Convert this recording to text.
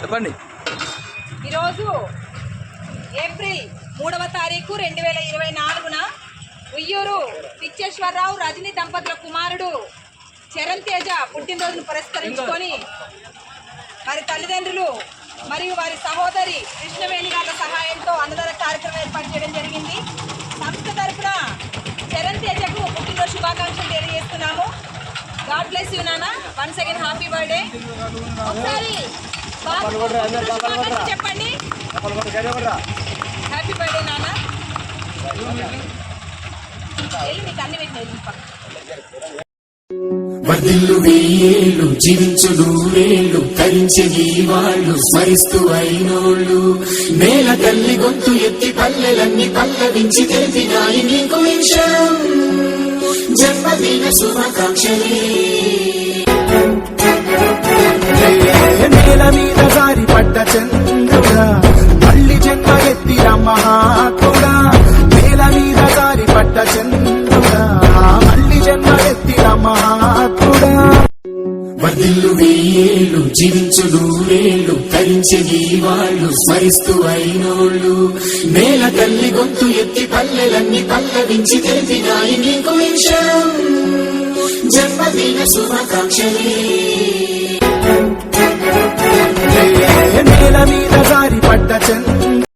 చెప్పండి. ఈరోజు ఏప్రిల్ మూడవ తారీఖు రెండు వేల ఇరవై నాలుగున ఉయ్యూరు పిచ్చేశ్వరరావు రజని దంపతుల కుమారుడు చరణ్ తేజ పుట్టినరోజును పురస్కరించుకొని వారి తల్లిదండ్రులు మరియు వారి సహోదరి కృష్ణవేణి గారి సహాయంతో అన్నదాన కార్యక్రమం ఏర్పాటు చేయడం జరిగింది. సంస్థ తరఫున చరణ్ తేజకు పుట్టినరోజు శుభాకాంక్షలు తెలియజేస్తున్నాము. గాడ్ బ్లెస్ యూ నాన్న వన్స్ అగైన్ హ్యాపీ బర్త్డే. ఒకసారి చెప్పండి. హ్యాపీ బర్త్డే నాన్న మీకు అన్ని పెట్టిన. వర్ధిల్లు వెయ్యేళ్ళు జీవించు నూరేళ్ళు తరించని వాళ్ళు స్మరిస్తూ అయినోళ్ళు. నేల తల్లి గొంతు ఎత్తి పల్లెలన్నీ పల్లవించి తెలిపినాయి నీకు విషయం. జన్మదిన శుభాకాంక్షలే. బదిల్లు వెయ్యేళ్ళు జీవించుడు వేళ్ళు తరించని వాళ్ళు స్మరిస్తూ అయినోళ్ళు. నేల తల్లి గొంతు ఎత్తి పల్లెలన్నీ పల్లవించి తెలిపినాయి నీకు విషయం జన్మదిన శుభాకాంక్షలే.